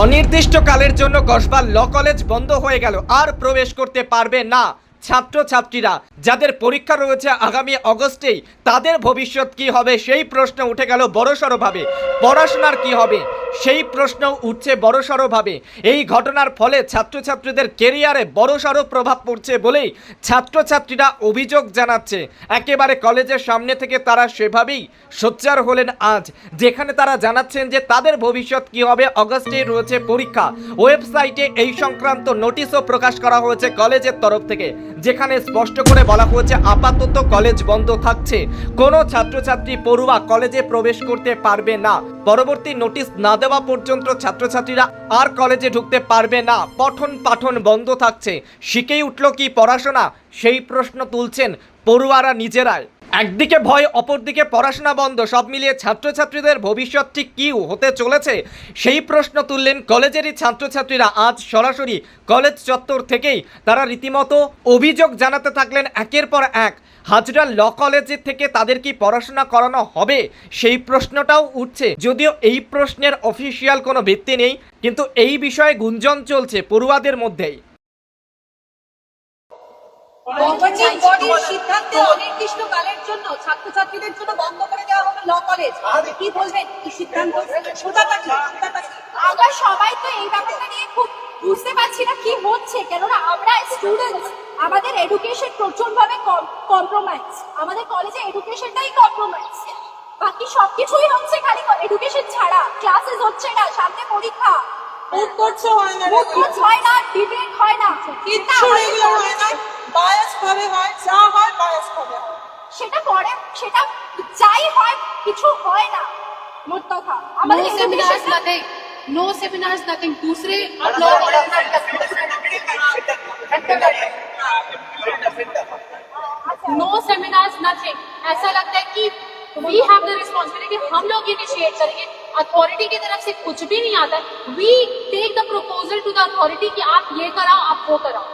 অনির্দিষ্টকালের জন্য Kasba law college বন্ধ হয়ে গেল। আর প্রবেশ করতে পারবে না ছাত্রছাত্রীরা। যাদের পরীক্ষা রয়েছে আগামী অগস্টেই, তাদের ভবিষ্যৎ কি হবে সেই প্রশ্ন উঠে গেল বড়সড়ভাবে। পড়াশোনার কি হবে? সেই প্রশ্ন উঠছে বড়সড়ভাবে। এই ঘটনার ফলে ছাত্রছাত্রীদের কেরিয়ারে বড়সড় প্রভাব পড়ছে বলেই ছাত্রছাত্রীরা অভিযোগ জানাচ্ছে। একেবারে কলেজের সামনে থেকে তারা সেভাবেই সোচ্চার হলেন আজ। যেখানে তারা জানাচ্ছেন যে তাদের ভবিষ্যৎ কি হবে, অগস্টে রয়েছে পরীক্ষা। ওয়েবসাইটে এই সংক্রান্ত নোটিশও প্রকাশ করা হয়েছে কলেজের তরফ থেকে, যেখানে স্পষ্ট করে বলা হয়েছে আপাতত কলেজ বন্ধ থাকছে। কোনো ছাত্রছাত্রী পড়ুয়া কলেজে প্রবেশ করতে পারবে না। পরবর্তী নোটিশ না দেওয়া পর্যন্ত ছাত্রছাত্রীরা আর কলেজে ঢুকতে পারবে না। পঠন পাঠন বন্ধ থাকছে। শিখেই উঠল কি পড়াশোনা? সেই প্রশ্ন তুলছেন পড়ুয়ারা নিজেরাই। একদিকে ভয়, অপরদিকে পড়াশোনা বন্ধ। সব মিলিয়ে ছাত্রছাত্রীদের ভবিষ্যৎ ঠিক কী হতে চলেছে? সেই প্রশ্ন তুললেন কলেজেরই ছাত্রছাত্রীরা। আজ সরাসরি কলেজ চত্বর থেকেই তারা রীতিমতো অভিযোগ জানাতে থাকলেন একের পর এক। হাজরা ল কলেজের থেকে তাদের কি পড়াশোনা করানো হবে? সেই প্রশ্নটাও উঠছে। যদিও এই প্রশ্নের অফিসিয়াল কোনো ভিত্তি নেই, কিন্তু এই বিষয়ে গুঞ্জন চলছে পড়ুয়াদের মধ্যেই। গভর্নিং বডির সিদ্ধান্তে অনির্দিষ্টকালের জন্য ছাত্রছাত্রীদের জন্য বন্ধ করে দেওয়া হবে ল কলেজ। কি বলবেন? এই সিদ্ধান্ত? সোজাটা কি সোজাটা কি? আমরা সবাই তো এই ব্যাপারটা নিয়ে খুব বুঝতে পারছি না কি হচ্ছে কেননা আমরা স্টুডেন্টস আমাদের এডুকেশন প্রচুরভাবে কম্প্রোমাইজ আমাদের কলেজে এডুকেশনটাই কম্প্রোমাইজ বাকি সবকিছুই হচ্ছে খালি এডুকেশন ছাড়া। ক্লাসেস হচ্ছে না সামনে পরীক্ষা। মুখ করছ হয় না। হয় ডিবেট হয় না। কিচ্ছু রেগুলার হয় না বায়াস ভাবে হয় যা হয় বায়াস ভাবে হয় সেটা পরে সেটা যাই হয় কিছু হয় না মোট কথা আমাদের no seminars education- nothing no seminars nothing दूसरे नो सेमिनार्स नथिंग ऐसा लगता है कि वी हैव द रिस्पॉन्सिबिलिटी हम लोग इनिशिएट करेंगे अथॉरिटी की तरफ से कुछ भी नहीं आता we take the proposal to the authority कि आप ये कराओ आप वो कराओ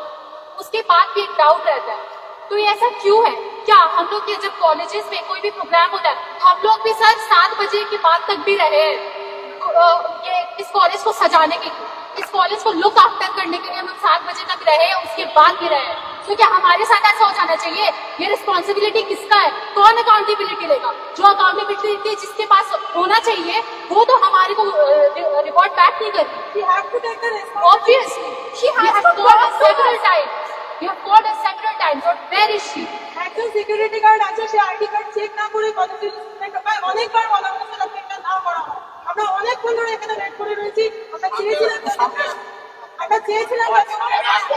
उसके बाद भी एक डाउट रहता है तो ये ऐसा क्यों है? क्या हम लोग के जब कॉलेजेस में कोई भी प्रोग्राम होता है हम लोग भी सर सात बजे के बाद तक भी रहे हैं। ये इस कॉलेज को सजाने के लिए। इस कॉलेज को लुक आफ्टर करने के लिए हम लोग सात बजे तक रहे हैं उसके बाद भी रहे तो क्या हमारे साथ ऐसा हो जाना चाहिए? ये रिस्पॉन्सिबिलिटी किसका है? कौन अकाउंटेबिलिटी लेगा? जो अकाउंटेबिलिटी जिसके पास होना चाहिए वो तो हमारे को रिपोर्ट बैक नहीं कर रही have called us several times. But where is she? একজন সিকিউরিটি গার্ড আছে সে আইডি কার্ড চেক না করে কতদিন প্রায় অনেকবার বলা হয়েছে লকেটটা না করা হয় আমরা অনেকক্ষণ ধরে এখানে ওয়েট করে রয়েছি আমরা চেয়েছিলাম আমরা চেয়েছিলাম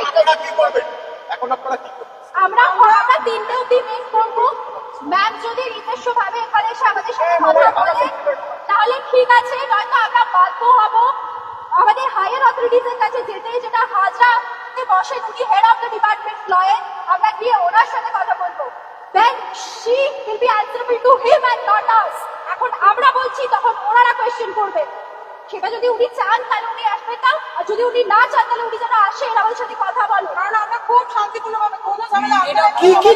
আপনারা কি করবেন এখন আপনারা কি আমরা আমরা তিনটে অব্দি মিট করব ম্যাম যদি নিজস্ব ভাবে এখানে এসে আমাদের সাথে কথা বলে তাহলে ঠিক আছে নয়তো আমরা বাধ্য হব আমাদের হায়ার অথরিটিজ এর কাছে যেতে যেটা হাজরা বসে যদি হেড অফ দ্য ডিপার্টমেন্ট লয়ে আমরা গিয়ে ওনার সাথে কথা বলব? Then she will be answerable to him and not us এখন আমরা বলছি তখন ওনারা কোয়েশ্চেন করবে। সেটা যদি উনি চান তাহলে উনি আসবে তাও আর যদি উনি না চান তাহলে উনি যেন আসে এরা ওর সাথে কথা বলো। কারণ আমরা খুব শান্তিপূর্ণভাবে কোনো ঝামেলা কি কি